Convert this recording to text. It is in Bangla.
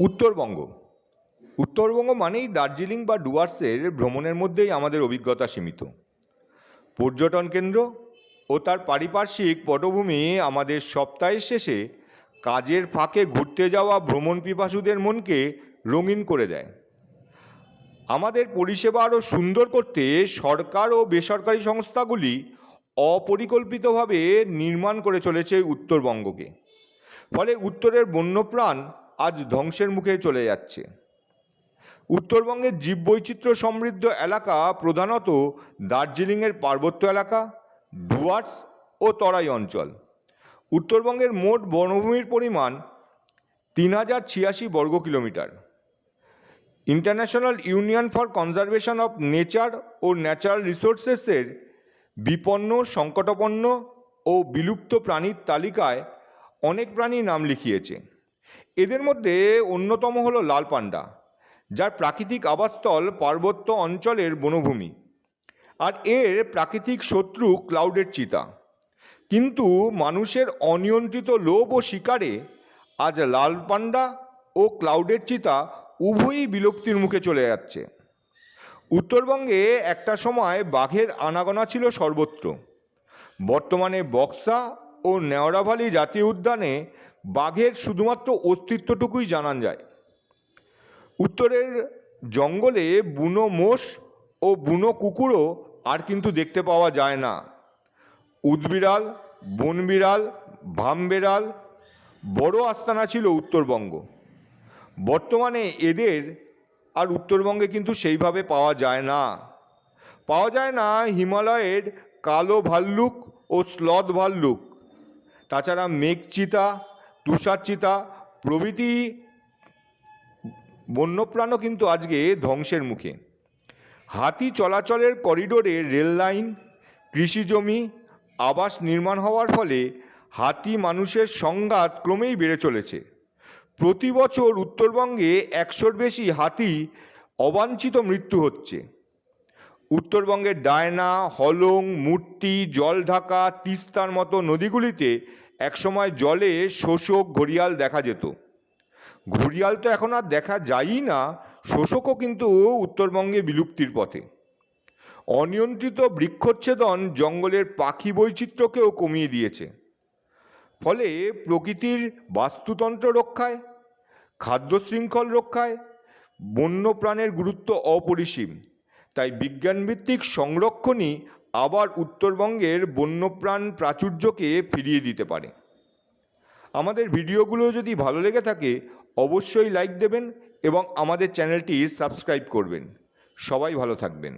উত্তরবঙ্গ। উত্তরবঙ্গ মানেই দার্জিলিং বা ডুয়ার্সের ভ্রমণের মধ্যেই আমাদের অভিজ্ঞতা সীমিত। পর্যটন কেন্দ্র ও তার পারিপার্শ্বিক পটভূমি আমাদের সপ্তাহের শেষে কাজের ফাঁকে ঘুরতে যাওয়া ভ্রমণ পিপাসুদের মনকে রঙিন করে দেয়। আমাদের পরিষেবা আরও সুন্দর করতে সরকার ও বেসরকারি সংস্থাগুলি অপরিকল্পিতভাবে নির্মাণ করে চলেছে উত্তরবঙ্গকে। ফলে উত্তরের বন্যপ্রাণ আজ ধ্বংসের মুখে চলে যাচ্ছে। উত্তরবঙ্গের জীববৈচিত্র্য সমৃদ্ধ এলাকা প্রধানত দার্জিলিংয়ের পার্বত্য এলাকা, ডুয়ার্স ও তরাই অঞ্চল। উত্তরবঙ্গের মোট বনভূমির পরিমাণ তিন হাজার ছিয়াশি বর্গ kilometre. International union for conservation of nature O natural রিসোর্সেসের বিপন্ন, সংকটাপন্ন ও বিলুপ্ত প্রাণীর তালিকায় অনেক প্রাণী নাম লিখিয়েছে। এদের মধ্যে অন্যতম হলো লাল পান্ডা, যার প্রাকৃতিক আবাসস্থল পার্বত্য অঞ্চলের বনভূমি। আর এর প্রাকৃতিক শত্রু ক্লাউডের চিতা। কিন্তু মানুষের অনিয়ন্ত্রিত লোভ ও শিকারে আজ লাল পান্ডা ও ক্লাউডের চিতা উভয়ই বিলুপ্তির মুখে চলে যাচ্ছে। উত্তরবঙ্গে একটা সময় বাঘের আনাগোনা ছিল সর্বত্র। বর্তমানে বক্সা ও নেওড়াভালি জাতীয় উদ্যানে বাঘের শুধুমাত্র অস্তিত্বটুকুই জানান যায়। উত্তরের জঙ্গলে বুনো মোষ ও বুনো কুকুরও আর কিন্তু দেখতে পাওয়া যায় না। উদবিড়াল, বনবিড়াল, ভামবেড়াল, বড় আস্তানা ছিল উত্তরবঙ্গ। বর্তমানে এদের আর উত্তরবঙ্গে কিন্তু সেইভাবে পাওয়া যায় না। পাওয়া যায় না হিমালয়ের কালো ভাল্লুক ও স্লথ ভাল্লুক। তাছাড়া মেঘচিতা তুষার চিতা প্রভৃতি বন্যপ্রাণও কিন্তু আজকে ধ্বংসের মুখে। হাতি চলাচলের করিডোরে রেল লাইন কৃষিজমি আবাস নির্মাণ হওয়ার ফলে হাতি মানুষের সংঘাত ক্রমেই বেড়ে চলেছে। প্রতি বছর উত্তরবঙ্গে একশোর বেশি হাতি অবাঞ্ছিত মৃত্যু হচ্ছে। উত্তরবঙ্গের ডায়না, হলং মূর্তি জলঢাকা, তিস্তার মতো নদীগুলিতে একসময় জলে শোষক ঘড়িয়াল দেখা যেত। ঘড়িয়াল তো এখন আর দেখা যায়ই না, শোষকও কিন্তু উত্তরবঙ্গে বিলুপ্তির পথে। অনিয়ন্ত্রিত বৃক্ষচ্ছেদন জঙ্গলের পাখি বৈচিত্র্যকেও কমিয়ে দিয়েছে। ফলে প্রকৃতির বাস্তুতন্ত্র রক্ষায়, খাদ্য শৃঙ্খল রক্ষায়, বন্যপ্রাণের গুরুত্ব অপরিসীম। তাই বিজ্ঞানভিত্তিক সংরক্ষণই আবার উত্তরবঙ্গের বন্যপ্রাণ প্রাচুর্যকে ফিরিয়ে দিতে পারে। আমাদের ভিডিওগুলো যদি ভালো লেগে থাকে, অবশ্যই লাইক দেবেন এবং আমাদের চ্যানেলটি সাবস্ক্রাইব করবেন। সবাই ভালো থাকবেন।